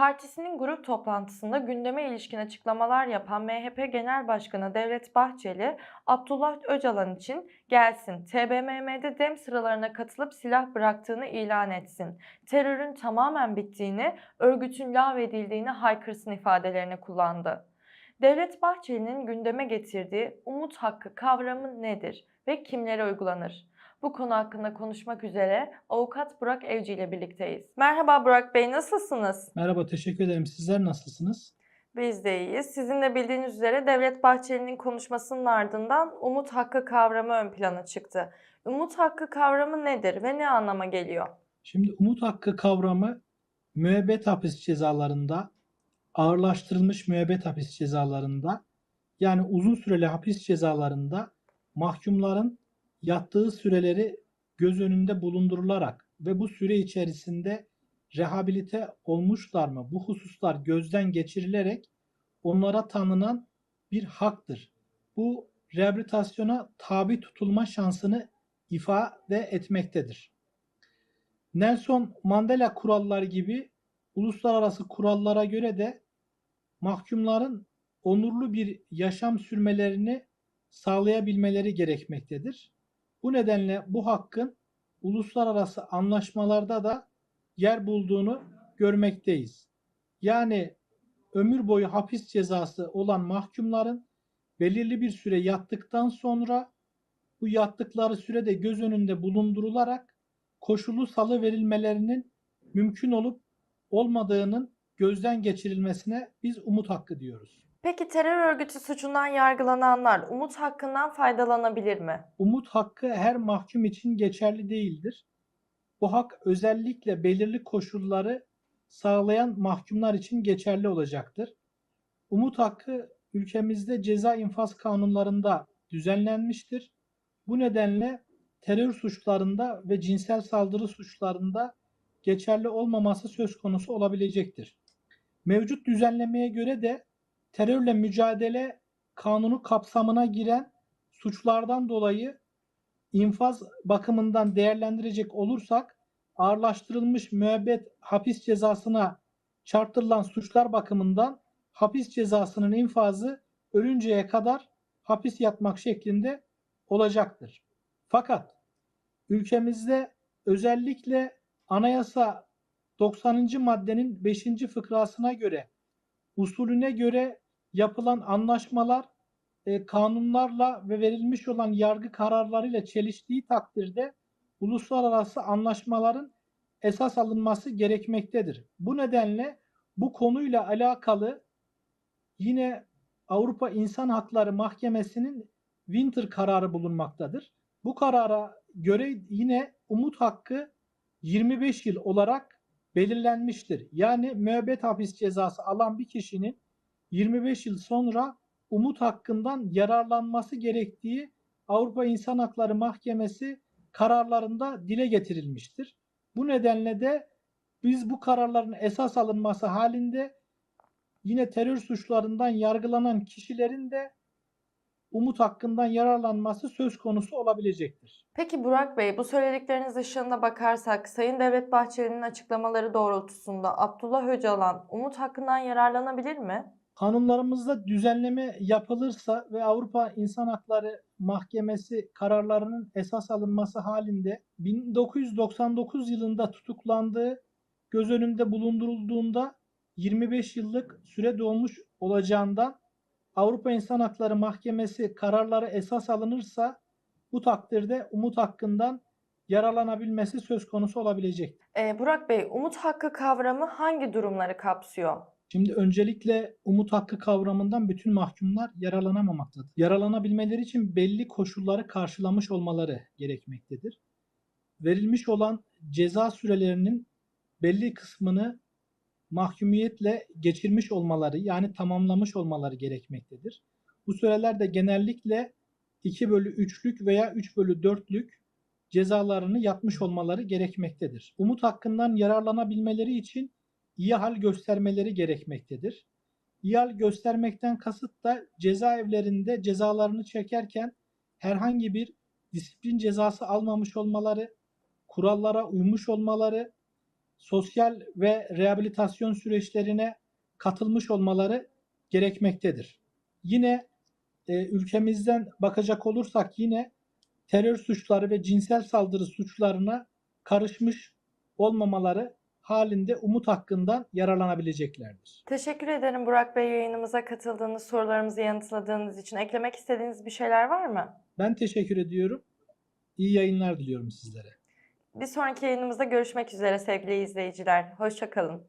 Partisinin grup toplantısında gündeme ilişkin açıklamalar yapan MHP Genel Başkanı Devlet Bahçeli, Abdullah Öcalan için gelsin TBMM'de dem sıralarına katılıp silah bıraktığını ilan etsin, terörün tamamen bittiğini, örgütün lağvedildiğini haykırsın ifadelerini kullandı. Devlet Bahçeli'nin gündeme getirdiği umut hakkı kavramı nedir ve kimlere uygulanır? Bu konu hakkında konuşmak üzere avukat Burak Evci ile birlikteyiz. Merhaba Burak Bey, nasılsınız? Merhaba, teşekkür ederim. Sizler nasılsınız? Biz de iyiyiz. Sizin de bildiğiniz üzere Devlet Bahçeli'nin konuşmasının ardından umut hakkı kavramı ön plana çıktı. Umut hakkı kavramı nedir ve ne anlama geliyor? Şimdi umut hakkı kavramı müebbet hapis cezalarında, ağırlaştırılmış müebbet hapis cezalarında yani uzun süreli hapis cezalarında mahkumların yattığı süreleri göz önünde bulundurularak ve bu süre içerisinde rehabilite olmuşlar mı? Bu hususlar gözden geçirilerek onlara tanınan bir haktır. Bu rehabilitasyona tabi tutulma şansını ifade etmektedir. Nelson Mandela kuralları gibi uluslararası kurallara göre de mahkumların onurlu bir yaşam sürmelerini sağlayabilmeleri gerekmektedir. Bu nedenle bu hakkın uluslararası anlaşmalarda da yer bulduğunu görmekteyiz. Yani ömür boyu hapis cezası olan mahkumların belirli bir süre yattıktan sonra bu yattıkları sürede göz önünde bulundurularak koşulu salı verilmelerinin mümkün olup olmadığının gözden geçirilmesine biz umut hakkı diyoruz. Peki terör örgütü suçundan yargılananlar umut hakkından faydalanabilir mi? Umut hakkı her mahkum için geçerli değildir. Bu hak özellikle belirli koşulları sağlayan mahkumlar için geçerli olacaktır. Umut hakkı ülkemizde ceza infaz kanunlarında düzenlenmiştir. Bu nedenle terör suçlarında ve cinsel saldırı suçlarında geçerli olmaması söz konusu olabilecektir. Mevcut düzenlemeye göre de terörle mücadele kanunu kapsamına giren suçlardan dolayı infaz bakımından değerlendirecek olursak ağırlaştırılmış müebbet hapis cezasına çarptırılan suçlar bakımından hapis cezasının infazı ölünceye kadar hapis yatmak şeklinde olacaktır. Fakat ülkemizde özellikle anayasa 90. maddenin 5. fıkrasına göre usulüne göre yapılan anlaşmalar e, kanunlarla ve verilmiş olan yargı kararlarıyla çeliştiği takdirde uluslararası anlaşmaların esas alınması gerekmektedir. Bu nedenle bu konuyla alakalı yine Avrupa İnsan Hakları Mahkemesi'nin Winter kararı bulunmaktadır. Bu karara göre yine umut hakkı 25 yıl olarak belirlenmiştir. Yani müebbet hapis cezası alan bir kişinin 25 yıl sonra umut hakkından yararlanması gerektiği Avrupa İnsan Hakları Mahkemesi kararlarında dile getirilmiştir. Bu nedenle de biz bu kararların esas alınması halinde yine terör suçlarından yargılanan kişilerin de umut hakkından yararlanması söz konusu olabilecektir. Peki Burak Bey, bu söyledikleriniz ışığında bakarsak Sayın Devlet Bahçeli'nin açıklamaları doğrultusunda Abdullah Öcalan umut hakkından yararlanabilir mi? Kanunlarımızda düzenleme yapılırsa ve Avrupa İnsan Hakları Mahkemesi kararlarının esas alınması halinde 1999 yılında tutuklandığı göz önünde bulundurulduğunda 25 yıllık süre dolmuş olacağından Avrupa İnsan Hakları Mahkemesi kararları esas alınırsa bu takdirde umut hakkından yararlanabilmesi söz konusu olabilecektir. Ee, Burak Bey, umut hakkı kavramı hangi durumları kapsıyor? Şimdi öncelikle umut hakkı kavramından bütün mahkumlar yararlanamamaktadır. Yararlanabilmeleri için belli koşulları karşılamış olmaları gerekmektedir. Verilmiş olan ceza sürelerinin belli kısmını mahkumiyetle geçirmiş olmaları yani tamamlamış olmaları gerekmektedir. Bu süreler de genellikle 2 bölü 3'lük veya 3 bölü 4'lük cezalarını yatmış olmaları gerekmektedir. Umut hakkından yararlanabilmeleri için iyi hal göstermeleri gerekmektedir. İyi hal göstermekten kasıt da cezaevlerinde cezalarını çekerken herhangi bir disiplin cezası almamış olmaları, kurallara uymuş olmaları, sosyal ve rehabilitasyon süreçlerine katılmış olmaları gerekmektedir. Yine e, ülkemizden bakacak olursak yine terör suçları ve cinsel saldırı suçlarına karışmış olmamaları halinde umut hakkından yararlanabileceklerdir. Teşekkür ederim Burak Bey yayınımıza katıldığınız, sorularımızı yanıtladığınız için. Eklemek istediğiniz bir şeyler var mı? Ben teşekkür ediyorum. İyi yayınlar diliyorum sizlere. Bir sonraki yayınımızda görüşmek üzere sevgili izleyiciler. Hoşça kalın.